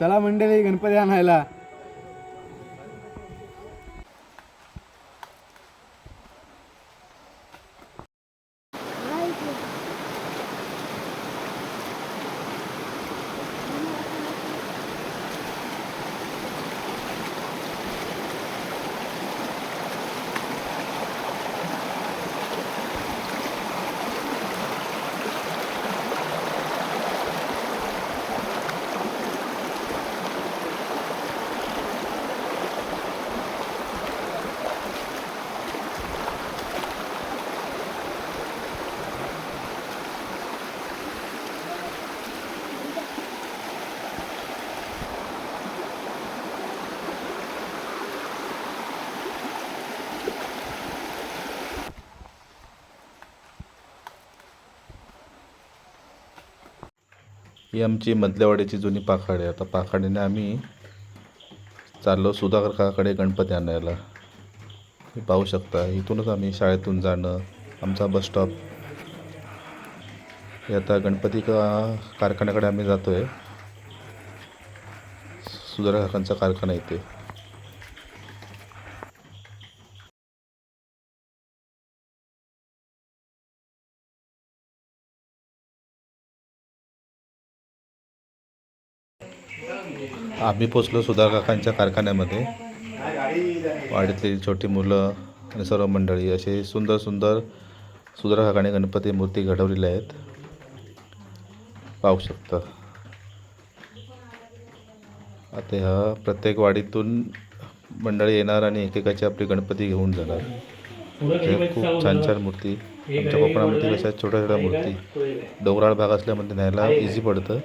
चला मंडळी गणपती आणायला. ही आमची मधल्यावाडीची जुनी पाखाडी आहे. आता पाखाडीने आम्ही चाललो सुधाकर काकाकडे गणपती आणायला. हे पाहू शकता इथूनच आम्ही शाळेतून जाणं आमचा बस स्टॉप हे आता गणपती का कारखान्याकडे आम्ही जातो आहे सुधाकर काकांचा कारखाना इथे. आम्ही पोचलो सुधार काकांच्या कारखान्यामध्ये. वाडीतली छोटी मुलं आणि सर्व मंडळी असे सुंदर सुंदर सुधार काकाने गणपती मूर्ती घडवलेल्या आहेत. पाहू शकता. आता ह्या प्रत्येक वाडीतून मंडळी येणार आणि एकेकाची आपली गणपती घेऊन जाणार. हे खूप छान छान मूर्ती. आमच्या कोकणामध्ये कशा छोट्या छोट्या मूर्ती. डोंगराळ भाग असल्यामध्ये न्यायला इझी पडतं.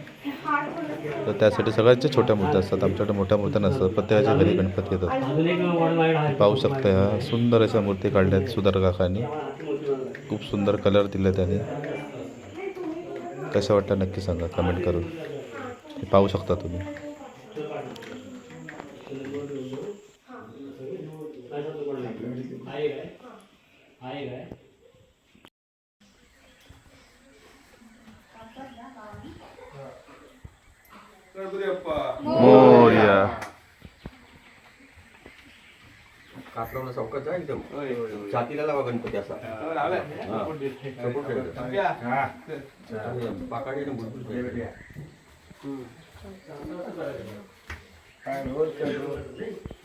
तर त्यासाठी सगळ्यांच्या छोट्या मूर्त्या असतात. आमच्याकडे मोठ्या मूर्त्या नसतात. प्रत्येकाच्या घरी गणपती येतात. पाहू शकता ह्या सुंदर अशा मूर्ती काढल्यात सुधार काकांनी खूप सुंदर कलर दिले त्याने. कशा वाटतं नक्की सांगा. कमेंट करून. हे पाहू शकता तुम्ही. मोर्या कापडावला चौकाचा एकदम. छातीला लावा गणपती असा. पाकाडी.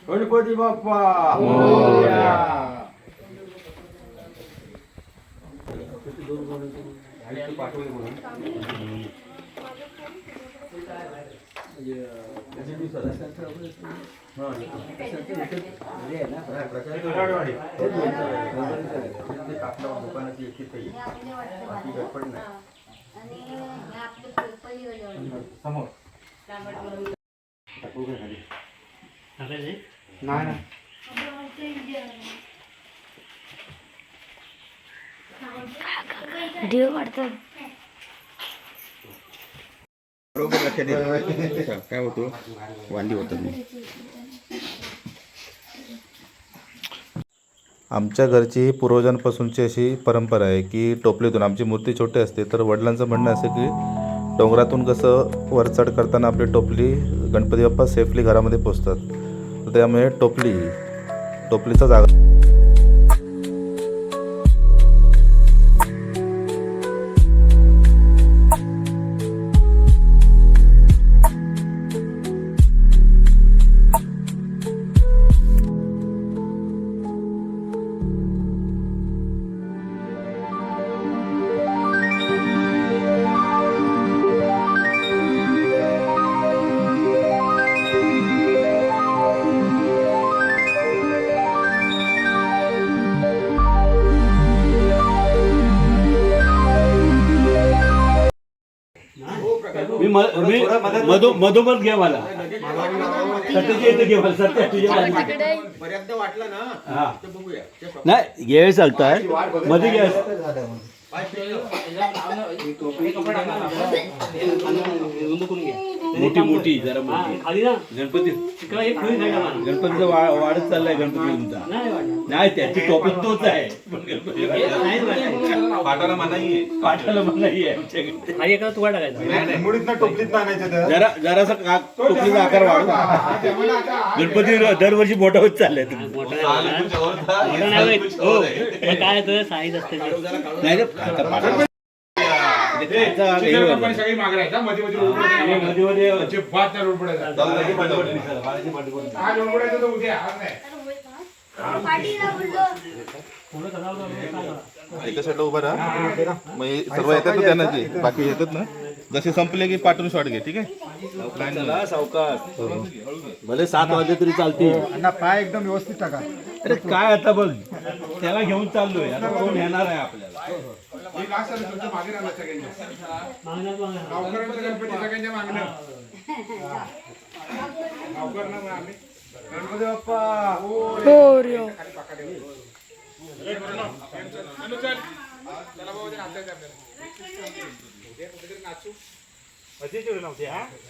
गणपती बाप्पा. पाठवले म्हणून. हा, प्रचार ते कापडावर दुकानाची एक. बाकी गडबड नाही. नाही ना व्हिडिओ काढतात बरोबर लक्षात येईल काय होतो वांदी होतात आमच्या घरची ही पूर्वजांपासूनची अशी परंपरा आहे की टोपलीतून आमची मूर्ती छोटी असते तर वडिलांचं म्हणणं असं की डोंगरातून कसं वरचढ करताना आपली टोपली गणपती बाप्पा सेफली घरामध्ये पोचतात त्यामुळे टोपली टोपलीचा जागा मी म- मी मधो मधोमध घ्या मला. सत्याची येते घे मला? सत्य तुझ्या. बऱ्याचदा वाटलं ना हा. तर बघूया. ते स्वतः- नाही घे चालताय. मध्ये घ्या पाय फिरलं. मोठी मोठी जरा मोठी. खाली ना गणपती. तिकडे एक खोली साईडला बांध. गणपतीचा वा- वाढत चाललाय गणपती तुमचा. नाही वाटत. नाही त्याची टॉपिक तोच आहे. पण गणपती हे नाही वाटत. पाटाला मनाई आहे पाठाला मनाई आहे आमच्याकडे. खाली एखादा तुकडा टाकायचा. मुडीतनं टोपलीत आणायचं जरा जरासा का- टोपलीचा आकार वाढू गणपती दरवर्षी मोठा होत चाललाय तुम्ही. मोठा नाही नाही. हो काय साईज असते ते. नाही रे, आता पाठा- त्याचा हे होईल. सगळी मागे राहायचा. मध्ये मध्ये रोड हे मध्ये मध्ये अजिबात नाही रोड पडायचा बाळाची पाठी पडली सर, बाळाची पाठी पडली. आज रोड पडायचा तर उद्या आज नाही. थोडं सजावट वगैरे काय करा. एका साईडला उभा राहा. मग हे सर्व येतात ना त्यांना ते बाकी येतात ना. जसे संपले की पाठवून शॉट घे ठीक आहे? चला, सावकाश. भले सात वाजले तरी चालतील. अण्णा पाय एकदम व्यवस्थित टाका. अरे काय आता बघ? त्याला घेऊन चाललोय. आता कोण येणार आहे आपल्याला? हे लास्ट आलं तुमच्या मागे राहिला सगळ्यांच्या. मागण्यात मागण्यात. गावकऱ्यांचं गणपती सगळ्यांच्या मागणं गावकर ना मग आम्ही. गणपती बाप्पा. चलो चल चला बाबा ते नाचायचं आपल्याला उद्या कुठेतरी नाचू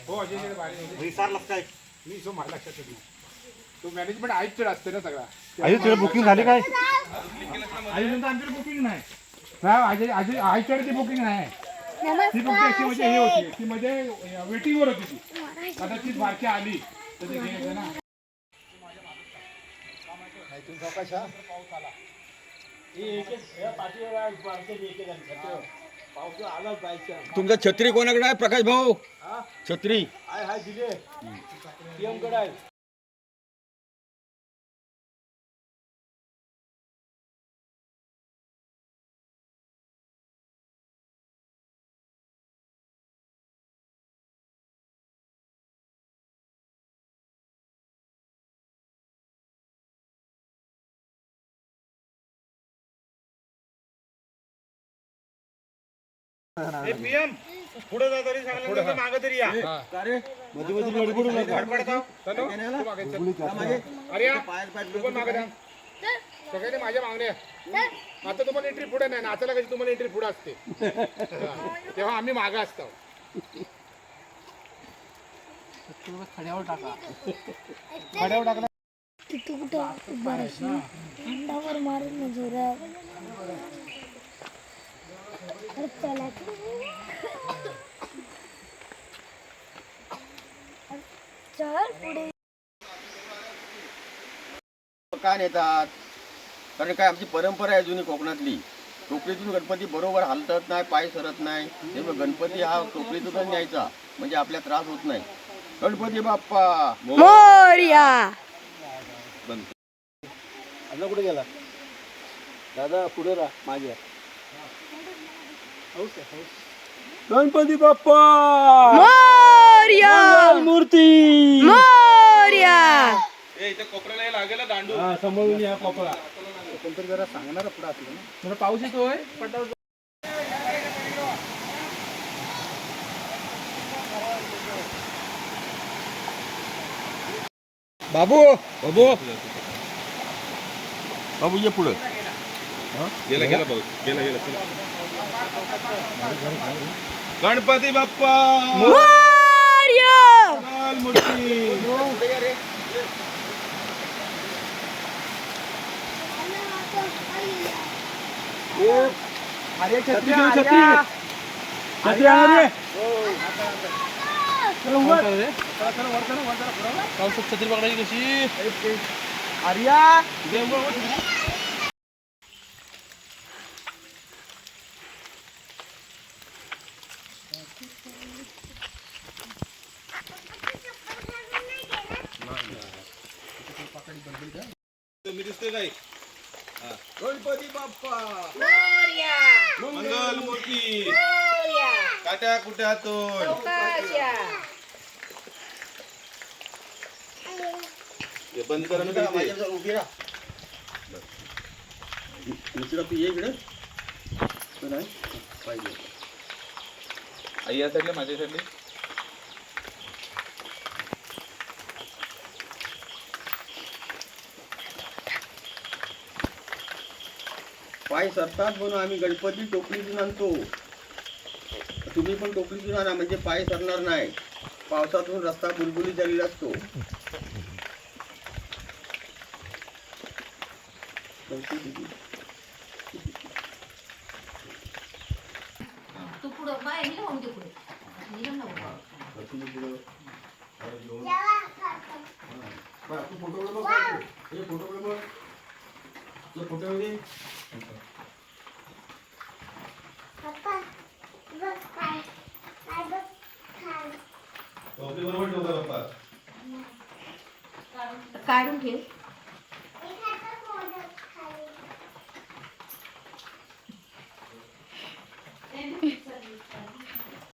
हो अजय. मी मला लक्षात नाही तो मॅनेजमेंट आयुक्त असते ना सगळा. आई तुला बुकिंग झाली काय? बुकिंग नाही. आईच्याकडे ती बुकिंग नाही. ती फक्त अशी म्हणजे हे होती ती म्हणजे वेटिंगवर होती ती. कदाचित बारकी आली तर ते घ्यायचं ना. तुमचा छत्री कोणाकडे आहे? प्रकाश भाऊ? छत्री. अरे या, तू पण मागे जा. सगळ्यांनी माझ्या मागण्या. आता तुम्हाला एंट्री पुढे नाही. नाचायला कशी तुम्हाला एंट्री पुढे असते. तेव्हा आम्ही मागे असतो. तिथे कुठं? उभा अंडावर मारून जोरात अरे पुढे का नेतात? कारण काय आमची परंपरा आहे जुनी कोकणातली. टोपलीतून गणपती बरोबर हलतत नाही पाय सरत नाही. त्यामुळे गणपती हा टोपलीतूनच न्यायचा. म्हणजे आपल्या त्रास होत नाही. गणपती बाप्पा! मोर्या! अण्णा कुठे गेला? दादा पुढे राहा माझ्या गणपती बाप्पा! मोर्या! मूर्ती! मोर्या! हा, या कोपरा. कोणतरी जरा सांगणार पुढे असलं ना थोडा पाऊस येतोय. बाबू! बाबू! बाबू ये पुढं. गेला गेला भाऊ गेला गेला चला. गणपती बाप्पा मोर्या लाल मूर्ती अरे छत्री छत्री छत्री आणा रे. आर्या मी दिसतोय काय गणपती मंगल मूर्ती काट्या कुठे हातून हे बंद करा ना ते. उभी राहा. आई या साईडला माझ्या साईडला. पाय सरतात म्हणून आम्ही गणपती टोपलीतून आणतो. तुम्ही पण टोपलीतून आणा म्हणजे पाय सरणार नाही. पावसातून रस्ता बुलबुली झालेला असतो. तू पुढं बाय हिला होऊन दे पुढे हिला नको. पप्पा बघ काय काय बघ काय काढून ठेव